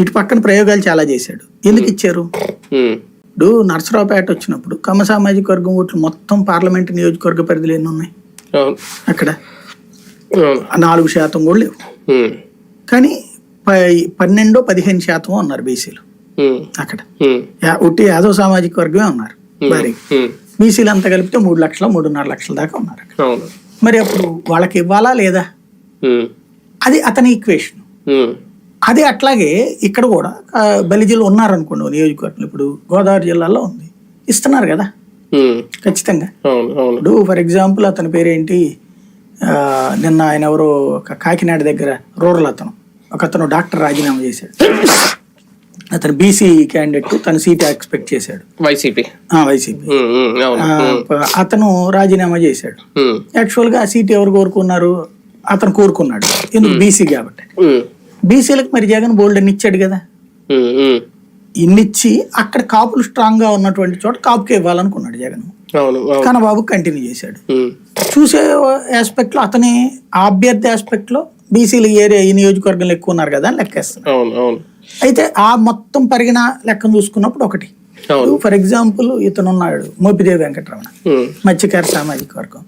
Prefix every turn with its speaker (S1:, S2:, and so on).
S1: ఇటు పక్కన ప్రయోగాలు చాలా చేశాడు. ఎందుకు ఇచ్చారు? ఇప్పుడు నరసరావుపేట వచ్చినప్పుడు కమ్మ సామాజిక వర్గం ఓట్లు మొత్తం పార్లమెంట్ నియోజకవర్గ పరిధిలో ఎన్ని ఉన్నాయి? అక్కడ నాలుగు శాతం కూడా లేవు. కానీ పన్నెండో పదిహేను శాతం ఉన్నారు బీసీలు. అక్కడ. ఒట్టి యాదవ సామాజిక వర్గమే ఉన్నారు
S2: ఉమ్,
S1: బీసీలు అంతా కలిపితే మూడు లక్షల మూడున్నర లక్షల దాకా ఉన్నారు అక్కడ. మరి అప్పుడు వాళ్ళకి ఇవ్వాలా లేదా? అది అతని ఈక్వేషన్ అది అట్లాగే ఇక్కడ కూడా బలిజీలు ఉన్నారనుకోండి ఓ నియోజకవర్గంలో ఇప్పుడు గోదావరి జిల్లాలో ఉంది. ఇస్తున్నారు కదా? ఖచ్చితంగా. ఇప్పుడు ఫర్ ఎగ్జాంపుల్ అతని పేరేంటి? నిన్న ఆయన ఎవరో ఒక కాకినాడ దగ్గర రూరల్ అతను ఒక అతను డాక్టర్ రాజీనామా చేశాడు. అతను బీసీ క్యాండిడేట్ తన సీట్ ఎక్స్పెక్ట్ చేశాడు.
S2: వైసీపీ.
S1: వైసీపీ. అతను రాజీనామా చేశాడు.
S2: ఉమ్,
S1: యాక్చువల్గా ఆ సీట్ ఎవరు కోరుకున్నారు? అతను కోరుకున్నాడు. ఎందుకు? బీసీ కాబట్టి. బీసీలకు మరి జగన్ బోల్డ్ అని ఇచ్చాడు కదా. ఇన్నిచ్చి అక్కడ కాపులు స్ట్రాంగ్గా ఉన్నటువంటి చోట కాపుకే ఇవ్వాలనుకున్నాడు జగన్.
S2: అవును
S1: కన్నబాబు కంటిన్యూ చేశాడు. చూసే ఆస్పెక్ట్లో అతని అభ్యర్థి ఆస్పెక్ట్లో బీసీలు ఏరియా ఈ నియోజకవర్గంలో ఎక్కువ ఉన్నారు కదా అని
S2: అవును
S1: అయితే ఆ మొత్తం పరిగిన లెక్కను చూసుకున్నప్పుడు ఒకటి. ఫర్ ఎగ్జాంపుల్ ఇతను ఉన్నాడు మోపిదేవి వెంకటరమణ మత్స్యకార సామాజిక వర్గం.